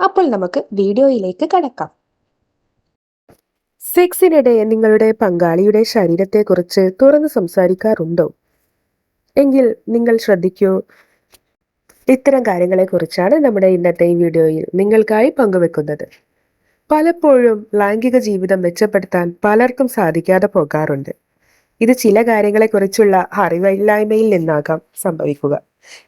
അപ്പോൾ നമുക്ക് വീഡിയോയിലേക്ക് കടക്കാം. സെക്സിനിടെ നിങ്ങളുടെ പങ്കാളിയുടെ ശരീരത്തെക്കുറിച്ച് തുറന്ന് സംസാരിക്കാറുണ്ടോ? എങ്കിൽ നിങ്ങൾ ശ്രദ്ധിക്കൂ. ഇത്തരം കാര്യങ്ങളെക്കുറിച്ചാണ് നമ്മുടെ ഇന്നത്തെ ഈ വീഡിയോയിൽ നിങ്ങൾക്കായി പങ്കുവെക്കുന്നത്. പലപ്പോഴും ലൈംഗിക ജീവിതം മെച്ചപ്പെടുത്താൻ പലർക്കും സാധിക്കാതെ പോകാറുണ്ട്. ഇത് ചില കാര്യങ്ങളെക്കുറിച്ചുള്ള അറിവില്ലായ്മയിൽ നിന്നാകാം സംഭവിക്കുക.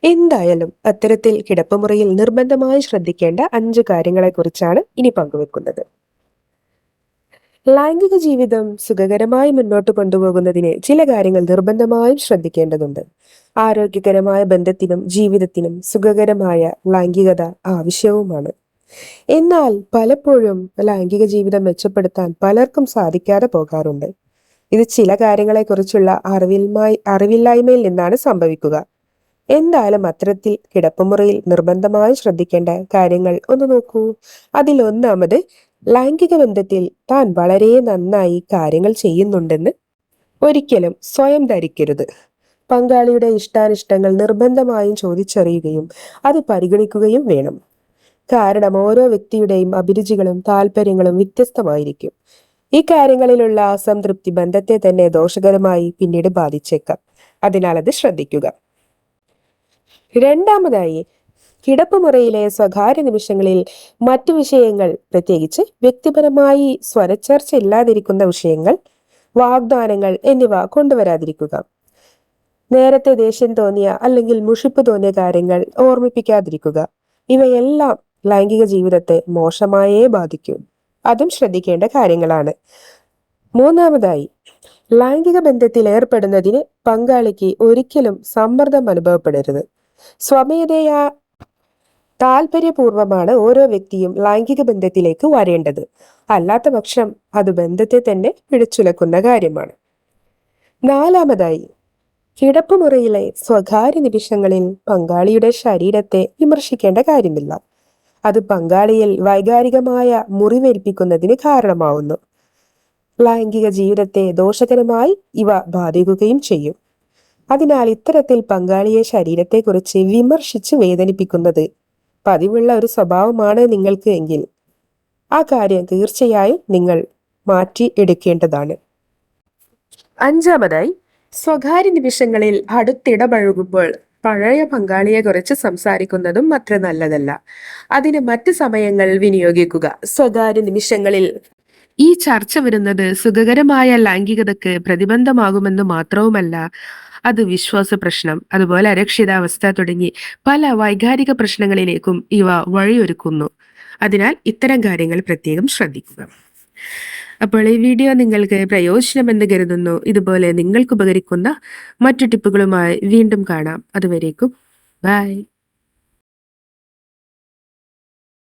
എന്തായാലും അത്തരത്തിൽ കിടപ്പുമുറിയിൽ നിർബന്ധമായി ശ്രദ്ധിക്കേണ്ട അഞ്ച് കാര്യങ്ങളെക്കുറിച്ചാണ് ഇനി പങ്കുവെക്കുന്നത്. ലൈംഗിക ജീവിതം സുഖകരമായി മുന്നോട്ട് കൊണ്ടുപോകുന്നതിന് ചില കാര്യങ്ങൾ നിർബന്ധമായും ശ്രദ്ധിക്കേണ്ടതുണ്ട്. ആരോഗ്യകരമായ ബന്ധത്തിനും ജീവിതത്തിനും സുഖകരമായ ലൈംഗികത ആവശ്യവുമാണ്. എന്നാൽ പലപ്പോഴും ലൈംഗിക ജീവിതം മെച്ചപ്പെടുത്താൻ പലർക്കും സാധിക്കാതെ പോകാറുണ്ട്. ഇത് ചില കാര്യങ്ങളെക്കുറിച്ചുള്ള അറിവിൽമായി അറിവില്ലായ്മയിൽ നിന്നാണ് സംഭവിക്കുക. എന്തായാലും അത്തരത്തിൽ കിടപ്പുമുറിയിൽ നിർബന്ധമായും ശ്രദ്ധിക്കേണ്ട കാര്യങ്ങൾ ഒന്ന് നോക്കൂ. അതിൽ ഒന്നാമത് ലൈംഗിക ബന്ധത്തിൽ താൻ വളരെ നന്നായി കാര്യങ്ങൾ ചെയ്യുന്നുണ്ടെന്ന് ഒരിക്കലും സ്വയം ധരിക്കരുത്. പങ്കാളിയുടെ ഇഷ്ടാനിഷ്ടങ്ങൾ നിർബന്ധമായും ചോദിച്ചറിയുകയും അത് പരിഗണിക്കുകയും വേണം. കാരണം ഓരോ വ്യക്തിയുടെയും അഭിരുചികളും താല്പര്യങ്ങളും വ്യത്യസ്തമായിരിക്കും. ഈ അസംതൃപ്തി ബന്ധത്തെ തന്നെ ദോഷകരമായി പിന്നീട് ബാധിച്ചേക്കാം. അതിനാൽ അത് ശ്രദ്ധിക്കുക. രണ്ടാമതായി കിടപ്പുമുറയിലെ സ്വകാര്യ നിമിഷങ്ങളിൽ മറ്റു വിഷയങ്ങൾ പ്രത്യേകിച്ച് വ്യക്തിപരമായി സ്വരച്ചർച്ച ഇല്ലാതിരിക്കുന്ന വിഷയങ്ങൾ വാഗ്ദാനങ്ങൾ എന്നിവ കൊണ്ടുവരാതിരിക്കുക. നേരത്തെ ദേഷ്യം തോന്നിയ അല്ലെങ്കിൽ മുഷിപ്പ് തോന്നിയ കാര്യങ്ങൾ ഓർമ്മിപ്പിക്കാതിരിക്കുക. ഇവയെല്ലാം ലൈംഗിക ജീവിതത്തെ മോശമായേ ബാധിക്കൂ. അതും ശ്രദ്ധിക്കേണ്ട കാര്യങ്ങളാണ്. മൂന്നാമതായി ലൈംഗിക ബന്ധത്തിൽ ഏർപ്പെടുന്നതിന് പങ്കാളിക്ക് ഒരിക്കലും സമ്മർദ്ദം അനുഭവപ്പെടരുത്. സ്വമേധയാ താല്പര്യപൂർവമാണ് ഓരോ വ്യക്തിയും ലൈംഗിക ബന്ധത്തിലേക്ക് വരേണ്ടത്. അല്ലാത്ത പക്ഷം അത് ബന്ധത്തെ തന്നെ പിടിച്ചുലക്കുന്ന കാര്യമാണ്. നാലാമതായി കിടപ്പുമുറിയിലെ സ്വകാര്യ നിമിഷങ്ങളിൽ പങ്കാളിയുടെ ശരീരത്തെ വിമർശിക്കേണ്ട കാര്യമില്ല. അത് പങ്കാളിയിൽ വൈകാരികമായ മുറിവേൽപ്പിക്കുന്നതിന് കാരണമാവുന്നു. ലൈംഗിക ജീവിതത്തെ ദോഷകരമായി ഇവ ബാധിക്കുകയും ചെയ്യും. അതിനാൽ ഇത്തരത്തിൽ പങ്കാളിയെ ശരീരത്തെക്കുറിച്ച് വിമർശിച്ച് വേദനിപ്പിക്കുന്നത് പതിവുള്ള ഒരു സ്വഭാവമാണ് നിങ്ങൾക്ക് എങ്കിൽ ആ കാര്യം തീർച്ചയായും നിങ്ങൾ മാറ്റി എടുക്കേണ്ടതാണ്. അഞ്ചാമതായി സ്വകാര്യ നിമിഷങ്ങളിൽ അടുത്തിടപഴകുമ്പോൾ പഴയ പങ്കാളിയെ കുറിച്ച് സംസാരിക്കുന്നതും അത്ര നല്ലതല്ല. അതിന് മറ്റ് സമയങ്ങൾ വിനിയോഗിക്കുക. സ്വകാര്യ നിമിഷങ്ങളിൽ ഈ ചർച്ച വരുന്നത് സുഖകരമായ ലൈംഗികതക്ക് പ്രതിബന്ധമാകുമെന്ന് മാത്രവുമല്ല അത് വിശ്വാസ പ്രശ്നം അതുപോലെ അരക്ഷിതാവസ്ഥ തുടങ്ങി പല വൈകാരിക പ്രശ്നങ്ങളിലേക്കും ഇവ വഴിയൊരുക്കുന്നു. അതിനാൽ ഇത്തരം കാര്യങ്ങൾ പ്രത്യേകം ശ്രദ്ധിക്കുക. അപ്പോൾ ഈ വീഡിയോ നിങ്ങൾക്ക് പ്രയോജനമെന്ന് കരുതുന്നു. ഇതുപോലെ നിങ്ങൾക്ക് ഉപകരിക്കുന്ന മറ്റു ടിപ്പുകളുമായി വീണ്ടും കാണാം. അതുവരേക്കും. ബൈ.